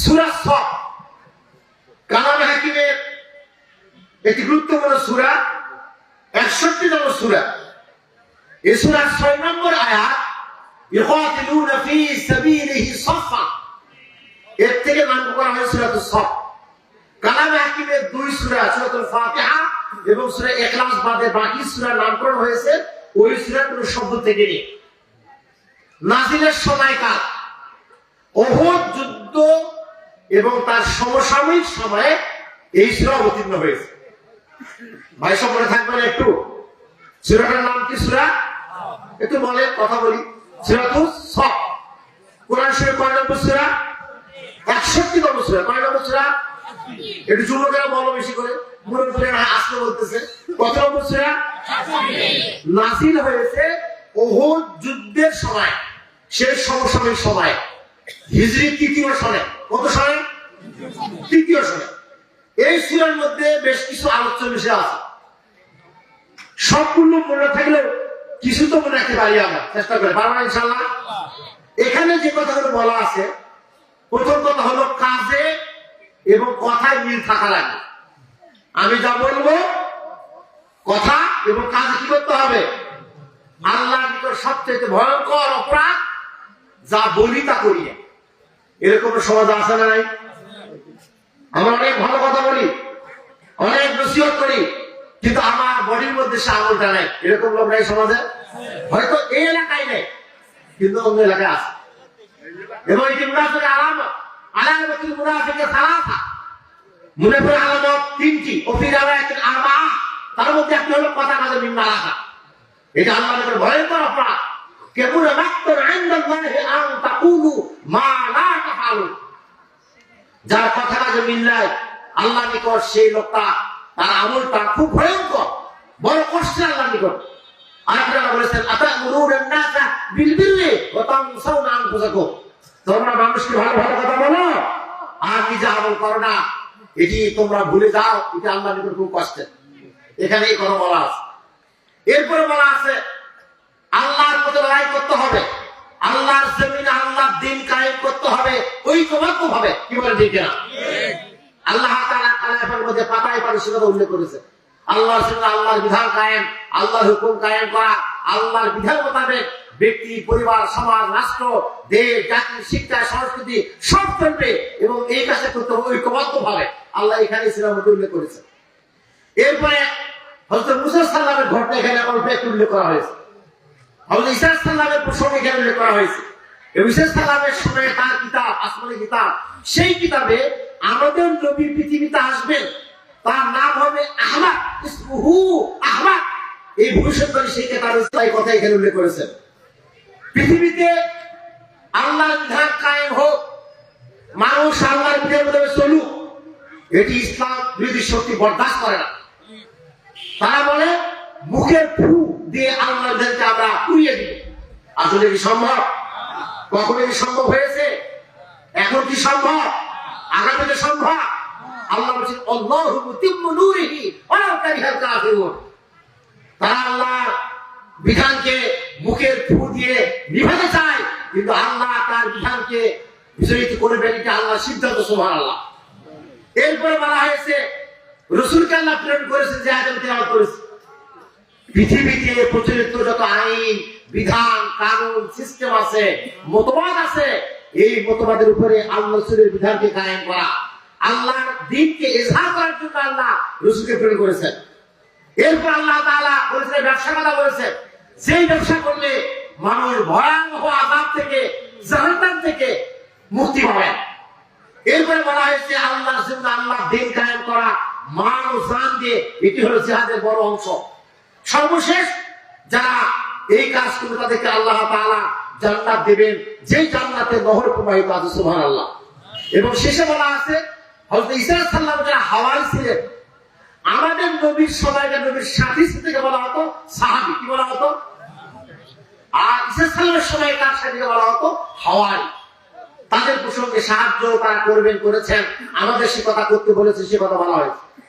সুরা সব। একটি গুরুত্বপূর্ণ সুরা একষট্টি নম্বর সুরা। এই সুরার ছয় নম্বর আয়াত এর থেকে নাম করা হয় সুরাতুস সফ কালাম হাকিমের দুই সূরা, সূরাতুল ফাতিহা এবং সূরা ইখলাস বাদে বাকি সূরা নামকরণ হয়েছে, ওই সূরার কোন শব্দ থেকে নেই। নাজিলের সময়কাল অহদ যুদ্ধ এবং তার সমসাময়িক সময়ে এই সূরা অবতীর্ণ হয়েছে। ভাই, সব মনে থাকবে না একটু? সূরাটার নাম কি সূরা? একটু বলে কথা বলি। সূরাতুস সব কোরআন শরীফ কয় নম্বর সূরা? একষট্টি নম্বর সূরা। কয় নম্বর সূরা? একটু যুবকেরা বলো বেশি করে। করে আসতে বলতেছে। কত নম্বর সূরা? নাসিল হয়েছে ওহুদ যুদ্ধের সময় শেষ সমসাময়িক সময়। হিজরি তৃতীয় সনে কত সনে তৃতীয় সনে এই মধ্যে বেশ কিছু বিষয় আছে। সবগুলো মনে থাকলেও কিছু তো মনে রাখতে পারি আমরা। চেষ্টা করে পারব ইনশাল্লাহ এখানে যে কথাগুলো বলা আছে, প্রথম কথা হলো কাজে এবং কথায় মিল থাকা লাগবে আমি যা বলব, কথা এবং কাজ কি করতে হবে? আল্লাহ সবচেয়ে ভয়ঙ্কর অপরাধ, যা বলি তা করি। না। এরকম সমাজ আছে না নাই? আমরা অনেক ভালো কথা বলি, অনেক নসিহত করি, কিন্তু আমার বডির মধ্যে সে আঙুলটা নেই। এরকম লোক নাই সমাজে? হয়তো এই এলাকায় নেই, কিন্তু অন্য এলাকায় আছে। এবং এটি মুনাফিকের আলামত, আলামতুল মুনাফিকের সালাসা, মুনাফিকের আলামত তিনটি অফির আরবা, তার মধ্যে একটি হলো কথা কাজে মিম্মা রাখা এটা আল্লাহর নিকট ভয়ঙ্কর অপরাধ কেবল মাত্র ইনদাল্লাহি আন তাকুলু আল্লাহ নিকট সেই লোকটা, তার আমলটা খুব ভয়ঙ্কর, বড় কষ্টের আল্লাহ নিকট। আল্লাহ এটি তোমরা ভুলে যাও, এটা আল্লাহ নিকট খুব কষ্টের। এখানে এই কথা বলা আছে। এরপরে বলা আছে, আল্লাহর মতো লড়াই করতে হবে। আল্লাহর জমিনে আল্লাহর দিন কায়েম করতে হবে। ঐক্যবদ্ধ ভাবে কি বলে ঠিক না আল্লাহ মধ্যে পাতায় সে উল্লেখ করেছে। আল্লাহর সঙ্গে আল্লাহর বিধান কায়েম, আল্লাহর হুকুম কায়েম করা, আল্লাহর বিধান মোতাবেক ব্যক্তি, পরিবার, সমাজ, রাষ্ট্র, দেশ, জাতি, শিক্ষা, সংস্কৃতি সব চলবে এবং এই কাজটা করতে হবে ঐক্যবদ্ধ ভাবে আল্লাহ এখানে ইসলাম উল্লেখ করেছে। এরপরে হজরত মুসা সাল্লামের ঘটনা এখানে অল্প একটু উল্লেখ করা হয়েছে। হজরত ইসা সাল্লামের প্রসঙ্গে এখানে উল্লেখ করা হয়েছে। এবং ইসা সাল্লামের সময় তার কিতাব আসমানি কিতাব সেই কিতাবে আমাদের নবী পৃথিবীতে আসবেন। তার নাম হবে আহমাদ আহমাদ। এই ভবিষ্যৎবাণী কিতাব তাই কথা এখানে উল্লেখ করেছেন। পৃথিবীতে আল্লাহ বিধান কায়েম হোক, মানুষ আল্লাহর বিধানের মধ্যে চলুক, এটি ইসলাম বিরোধী শক্তি বরদাস্ত করে না। তারা বলে, মুখের ফু দিয়ে আল্লাহর বিধানকে আমরা উড়িয়ে দিব। আসলে কি সম্ভব? কখনো কি সম্ভব হয়েছে? এখন কি সম্ভব? আগামীতে সম্ভব আল্লাহ বলছেন আল্লাহু মুতিম্মু নূরিহি, ওয়ালাউ কারিহাল কাফিরুন। তারা আল্লাহর বিধানকে মুখের ফু দিয়ে নিভাতে চায়, কিন্তু আল্লাহ তার বিধানকে বিচলিত করবেন এটা আল্লাহ সিদ্ধান্ত সুবহান আল্লাহ এরপরে বলা হয়েছে রসুলকে আল্লাহ প্রেরণ করেছে যে আদম তেলাওয়াত করেছে? পৃথিবীতে প্রচলিত যত আইন, বিধান, কানুন, সিস্টেম আছে, মতবাদ আছে এই মতবাদের উপরে আল্লাহ রসুলের বিধানকে কায়েম করা। আল্লাহর দিনকে এজহার করার জন্য আল্লাহ রসুলকে প্রেরণ করেছেন। এরপর আল্লাহ তাআলা বলেছেন ব্যবসা কথা বলেছেন সেই ব্যবসা করলে মানুষ ভয়াবহ আজাব থেকে, জাহান্নাম থেকে মুক্তি পাবেন এরপরে বলা হয়েছে আল্লাহ জন্য আল্লাহ দিন কায়েম করা মান ও জান দিয়ে এটি হলো জিহাদের বড় অংশ। সর্বশেষ যারা এই কাজ করবে তাদেরকে আল্লাহ তাআলা জান্নাত দেবেন। যেই জান্নাতে নহর প্রবাহিত আছে, সুবহানাল্লাহ। এবং শেষে বলা আছে হাওয়ারি ছিলেন, আমাদের নবীর নবীর সাথী বলা হতো, সাহাবী। কি বলা হতো? আর সাল্লামের সময় কার সাথে বলা হতো? হাওয়ারি তাদের প্রসঙ্গে সাহায্য তারা করবেন, করেছেন। আমাদের সে কথা করতে বলেছে, সে কথা বলা হয়েছে।